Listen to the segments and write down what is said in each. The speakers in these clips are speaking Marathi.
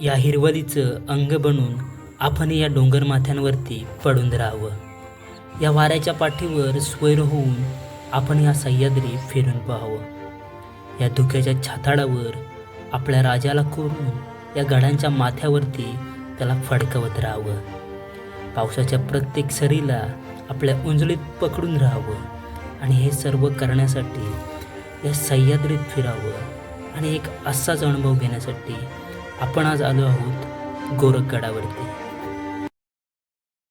या हिरवलीचं अंग बनून आपण या डोंगरमाथ्यांवरती पडून राहावं. या वाऱ्याच्या पाठीवर स्वैर होऊन आपण या सह्याद्री फिरून पाहावं. या धुक्याच्या छाताडावर आपल्या राजाला कोरून या गडांच्या माथ्यावरती त्याला फडकवत राहावं. पावसाच्या प्रत्येक सरीला आपल्या उंजलीत पकडून राहावं आणि हे सर्व करण्यासाठी या सह्याद्रीत फिरावं आणि एक असाच अनुभव घेण्यासाठी आपण आज आलो आहोत गोरखगडावरती.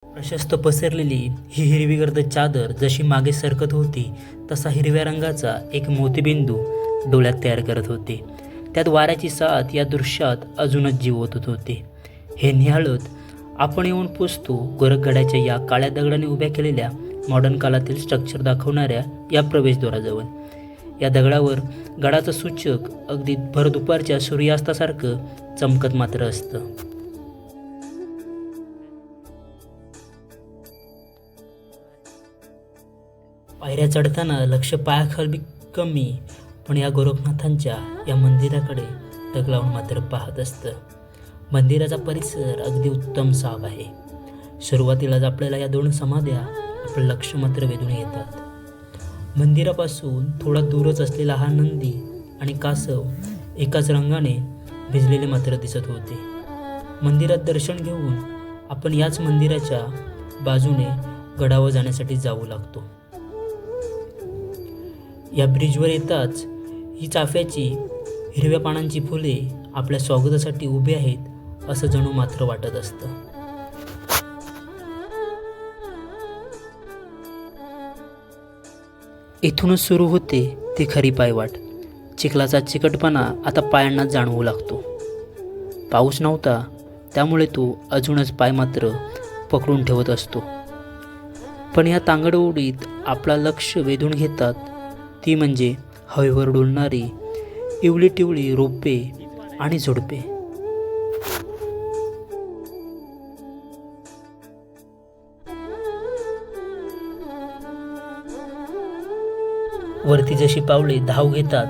प्रशस्त पसरलेली ही हिरवीगर्द चादर जशी मागे सरकत होती तसा हिरव्या रंगाचा एक मोतीबिंदू डोळ्यात तयार करत होते. त्यात वाऱ्याची साथ या दृश्यात अजूनच जीव ओतत होते. हे निहाळत आपण येऊन पोचतो गोरखगडाच्या या काळ्या दगडाने उभ्या केलेल्या मॉडर्न काळातील स्ट्रक्चर दाखवणाऱ्या या प्रवेशद्वाराजवळ. या दगडावर गडाचं सूचक अगदी भर दुपारच्या सूर्यास्तासारखं चमकत मात्र असतं. पायऱ्या चढताना लक्ष पायाखाली कमी पण या गोरखनाथांच्या या मंदिराकडे टक लावून मात्र पाहत असतं. मंदिराचा परिसर अगदी उत्तम साफ आहे. सुरुवातीलाच आपल्याला या दोन समाध्या आपलं लक्ष मात्र वेधून येतात. मंदिरापासून थोडा दूरच असलेला हा नंदी आणि कासव एकाच रंगाने भिजलेले मात्र दिसत होते. मंदिरात दर्शन घेऊन आपण याच मंदिराच्या बाजूने गडावर जाण्यासाठी जाऊ लागतो. या ब्रिजवर येताच ही चाफ्याची हिरव्या पानांची फुले आपल्या स्वागतासाठी उभी आहेत असं जणू मात्र वाटत असतं. इथूनच सुरू होते ती खरी पायवाट. चिखलाचा चिकटपणा आता पायांना जाणवू लागतो. पाऊस नव्हता त्यामुळे तो अजूनच पाय मात्र पकडून ठेवत असतो. पण या तांगड उडीत आपला लक्ष वेधून घेतात ती म्हणजे हवेवर डोलणारी इवली टिवळी रोपे आणि झुडपे. वरती जशी पावले धाव घेतात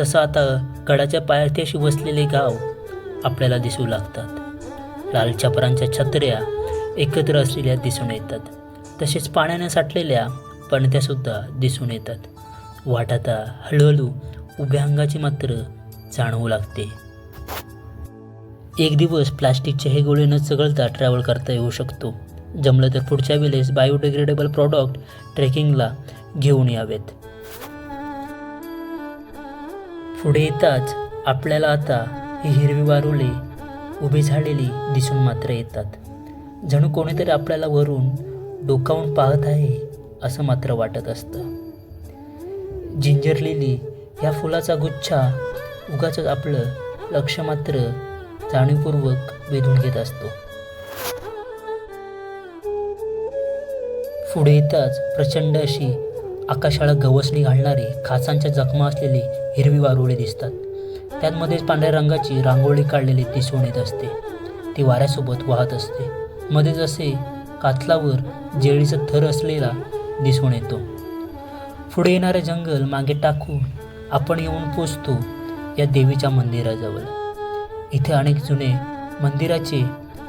तसं आता गडाच्या पायथ्याशी वसलेले गाव आपल्याला दिसू लागतात. लाल छपरांच्या छत्र्या एकत्र असलेल्या दिसून येतात. तसेच पाण्याने साठलेल्या पणत्यासुद्धा दिसून येतात. वाट आता हळूहळू उभ्या अंगाची मात्र जाणवू लागते. एक दिवस प्लास्टिकचे हे गोळे न चघळता ट्रॅव्हल करता येऊ शकतो. जमलं तर पुढच्या वेळेस बायोडिग्रेडेबल प्रॉडक्ट ट्रेकिंगला घेऊन यावेत. पुढे येताच आपल्याला आता ही हिरवी वारुले उभी झालेली दिसून मात्र येतात. जणू कोणीतरी आपल्याला वरून डोकावून पाहत आहे असं मात्र वाटत असतं. जिंजर लिली ह्या फुलाचा गुच्छा उगाच आपलं लक्ष मात्र जाणीवपूर्वक वेधून घेत असतो. पुढे येताच प्रचंड अशी आकाशाला गवसणी घालणारी खासांच्या जखमा असलेली हिरवी वारुळे दिसतात. त्यातमध्येच पांढऱ्या रंगाची रांगोळी काढलेली दिसून येत असते. ती वाऱ्यासोबत वाहत असते. मध्येच असे कातलावर जेळीचा थर असलेला दिसून येतो. पुढे येणारे जंगल मागे टाकून आपण येऊन पोचतो या देवीच्या मंदिराजवळ. इथे अनेक जुने मंदिराचे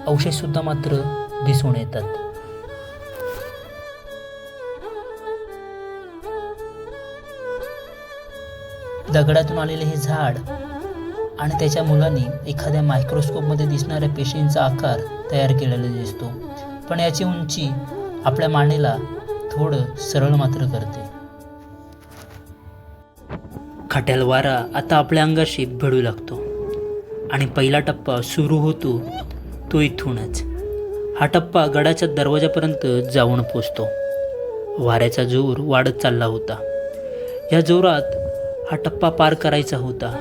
अवशेषसुद्धा मात्र दिसून येतात. दगडातून आलेले हे झाड आणि त्याच्या मुलांनी एखाद्या मायक्रोस्कोपमध्ये दिसणाऱ्या पेशींचा आकार तयार केलेला दिसतो. पण याची उंची आपल्या मानेला थोडं सरळ मात्र करते. खट्याल वारा आता आपल्या अंगाशी भिडू लागतो. आणि पहिला टप्पा सुरू होतो तो इथूनच. हा टप्पा गडाच्या दरवाजापर्यंत जाऊन पोचतो. वाऱ्याचा जोर वाढत चालला होता. या जोरात हा टप्पा पार करायचा होता.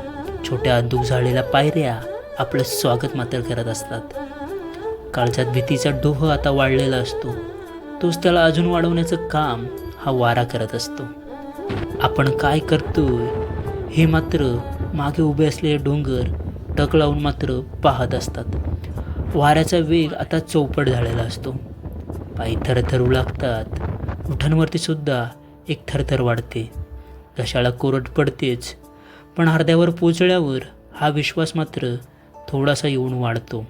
छोट्या दुःख झालेल्या पायऱ्या आपलं स्वागत मात्र करत असतात. काळजात भीतीचा डोह आता वाढलेला असतो. तोच त्याला अजून वाढवण्याचं काम हा वारा करत असतो. आपण काय करतोय? हे मात्र मागे उभे असलेले डोंगर टक लावून मात्र पाहत असतात. वाऱ्याचा वेग आता चौपट झालेला असतो. पायी थरथरू लागतात. उठांवरती सुद्धा एक थरथर वाढते. घशाला कोरड पडतेच पण अर्ध्यावर पोचल्यावर हा विश्वास मात्र थोडासा येऊन वाढतो.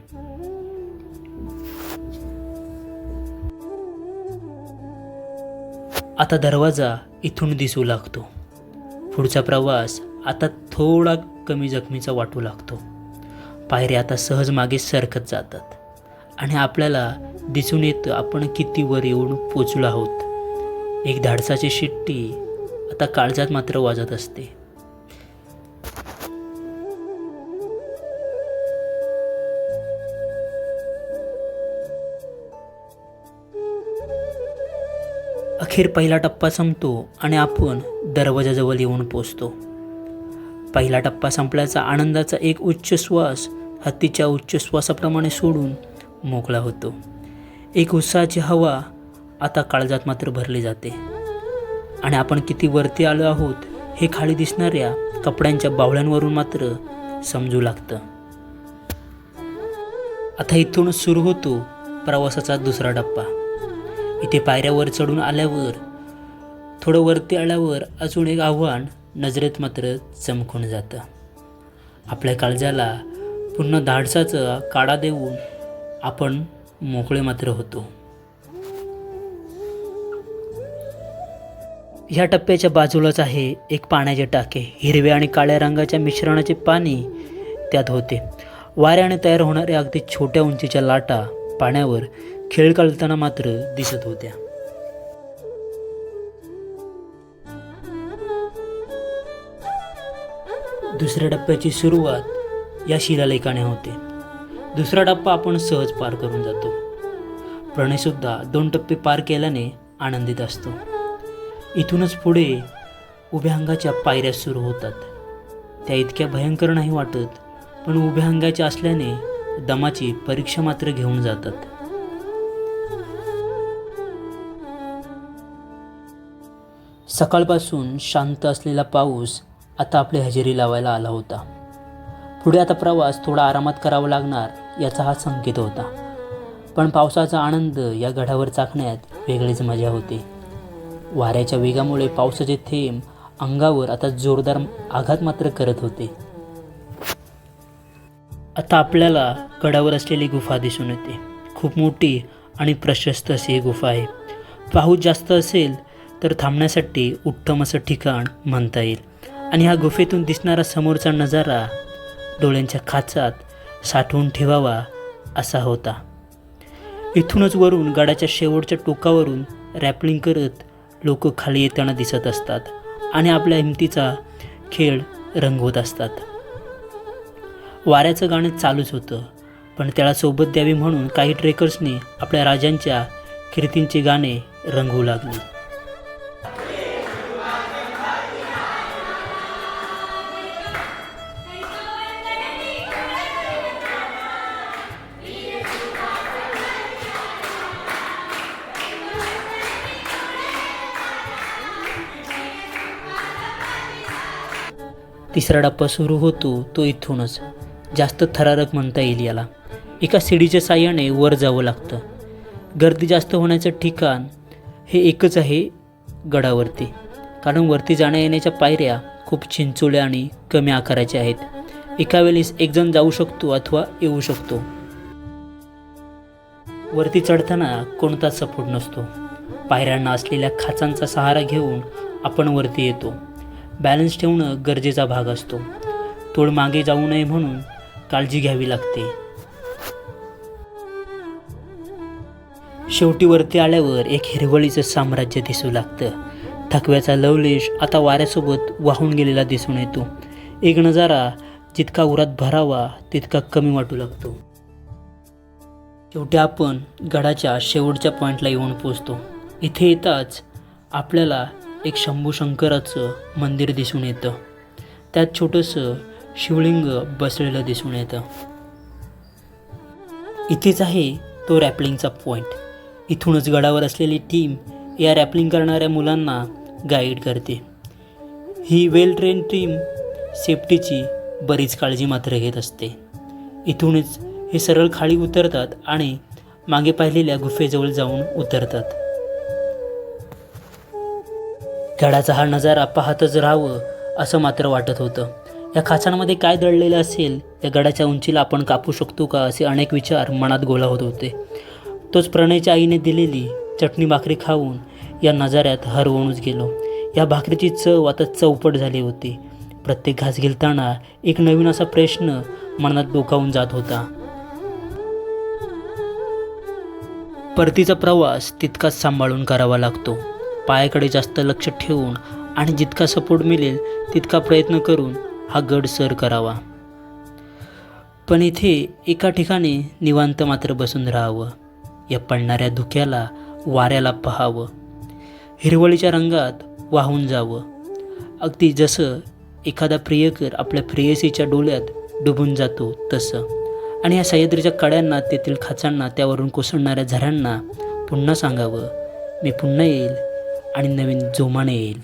आता दरवाजा इथून दिसू लागतो. पुढचा प्रवास आता थोडा कमी जखमीचा वाटू लागतो. पायऱ्या आता सहज मागे सरकत जातात आणि आपल्याला दिसून येतं आपण किती वर येऊन पोचलो आहोत. एक धाडसाची शिट्टी आता काळजात मात्र वाजत असते. अखेर पहिला टप्पा संपतो आणि आपण दरवाजाजवळ येऊन पोचतो. पहिला टप्पा संपल्याचा आनंदाचा एक उच्च श्वास हत्तीच्या उच्च श्वासाप्रमाणे सोडून मोकळा होतो. एक उत्साहाची हवा आता काळजात मात्र भरली जाते. आणि आपण किती वरती आलो आहोत हे खाली दिसणाऱ्या कपड्यांच्या बावळ्यांवरून मात्र समजू लागतं. आता इथूनच सुरू होतो प्रवासाचा दुसरा टप्पा. इथे पायऱ्यावर चढून आल्यावर थोडं वरती आल्यावर अजून एक आव्हान नजरेत मात्र चमकून जातं. आपल्या काळजाला पुन्हा धाडसाचा काढा देऊन आपण मोकळे मात्र होतो. ह्या टप्प्याच्या बाजूलाच आहे एक पाण्याचे टाके. हिरव्या आणि काळ्या रंगाच्या मिश्रणाचे पाणी त्यात होते. वाऱ्याने तयार होणाऱ्या अगदी छोट्या उंचीच्या लाटा पाण्यावर खेळ काढताना मात्र दिसत होत्या. दुसऱ्या टप्प्याची सुरुवात या शिलालेखाने होते. दुसरा टप्पा आपण सहज पार करून जातो. प्रणयसुद्धा दोन टप्पे पार केल्याने आनंदित असतो. इथूनच पुढे उभ्या अंगाच्या पायऱ्या सुरू होतात. त्या इतक्या भयंकर नाही वाटत पण उभ्या अंगाच्या असल्याने दमाची परीक्षा मात्र घेऊन जातात. सकाळपासून शांत असलेला पाऊस आता आपली हजेरी लावायला आला होता. पुढे आता प्रवास थोडा आरामात करावा लागणार याचा हा संकेत होता. पण पावसाचा आनंद या गडावर चाकण्यात वेगळीच मजा होती. वाऱ्याच्या वेगामुळे पावसाचे थेंब अंगावर आता जोरदार आघात मात्र करत होते. आता आपल्याला गडावर असलेली गुफा दिसून येते. खूप मोठी आणि प्रशस्त अशी ही गुफा आहे. पाऊस जास्त असेल तर थांबण्यासाठी उत्तम असं ठिकाण म्हणता येईल. आणि ह्या गुफेतून दिसणारा समोरचा नजारा डोळ्यांच्या खाचात साठवून ठेवावा असा होता. इथूनच वरून गडाच्या शेवटच्या टोकावरून रॅपलिंग करत लोक खाली येताना दिसत असतात आणि आपल्या हिमतीचा खेळ रंगवत असतात. वाऱ्याचं गाणं चालूच होतं पण त्याला सोबत द्यावी म्हणून काही ट्रेकर्सनी आपल्या राजांच्या कीर्तींचे गाणे रंगवू लागले. तिसरा डप्पा सुरू होतो तो इथूनच. जास्त थरारक म्हणता येईल याला. एका शिडीच्या साह्याने वर जावं लागतं. गर्दी जास्त होण्याचं ठिकाण हे एकच आहे गडावरती. कारण वरती जाण्या येण्याच्या पायऱ्या खूप चिंचोळ्या आणि कमी आकाराच्या आहेत. एका वेळेस एकजण जाऊ शकतो अथवा येऊ शकतो. वरती चढताना कोणताच सपोर्ट नसतो. पायऱ्यांना असलेल्या खाचांचा सहारा घेऊन आपण वरती येतो. बॅलन्स ठेवणं गरजेचा भाग असतो. तोड मागे जाऊ नये म्हणून काळजी घ्यावी लागते. शेवटी वरती आल्यावर एक हिरवळीचं साम्राज्य दिसू लागतं. थकव्याचा लवलेश आता वाऱ्यासोबत वाहून गेलेला दिसून येतो. एक नजारा जितका उरात भरावा तितका कमी वाटू लागतो. शेवटी आपण गडाच्या शेवटच्या पॉईंटला येऊन पोचतो इथे येताच आपल्याला एक शंभूशंकराचं मंदिर दिसून येतं. त्यात छोटंसं शिवलिंग बसलेलं दिसून येतं. इथेच आहे तो रॅपलिंगचा पॉईंट इथूनच गडावर असलेली टीम या रॅपलिंग करणाऱ्या मुलांना गाईड करते. ही वेल ट्रेन टीम सेफ्टीची बरीच काळजी मात्र घेत असते. इथूनच हे सरळ खाली उतरतात आणि मागे पाहिलेल्या गुफेजवळ जाऊन उतरतात. गडाचा हा नजारा पाहतच राहावं असं मात्र वाटत होतं. या खाचांमध्ये काय दडलेलं असेल या गडाच्या उंचीला आपण कापू शकतो का असे अनेक विचार मनात गोला होत होते. तोच प्रणयच्या आईने दिलेली चटणी भाकरी खाऊन या नजाऱ्यात हरवूनच गेलो. या भाकरीची चव आता चौपट झाली होती. प्रत्येक घास घेताना एक नवीन असा प्रश्न मनात डोकावून जात होता. परतीचा प्रवास तितकाच सांभाळून करावा लागतो. पायाकडे जास्त लक्ष ठेवून आणि जितका सपोर्ट मिळेल तितका प्रयत्न करून हा गड सर करावा. पण इथे एका ठिकाणी निवांत मात्र बसून राहावं. या पडणाऱ्या धुक्याला वाऱ्याला पहावं. हिरवळीच्या रंगात वाहून जावं. अगदी जसं एखादा प्रियकर आपल्या प्रेयसीच्या डोळ्यात डुबून जातो तसं. आणि या सह्याद्रीच्या कड्यांना तेथील खाचांना त्यावरून कोसळणाऱ्या झऱ्यांना पुन्हा सांगावं. मी पुन्हा येईल. आणि नवीन जोमाने येईल.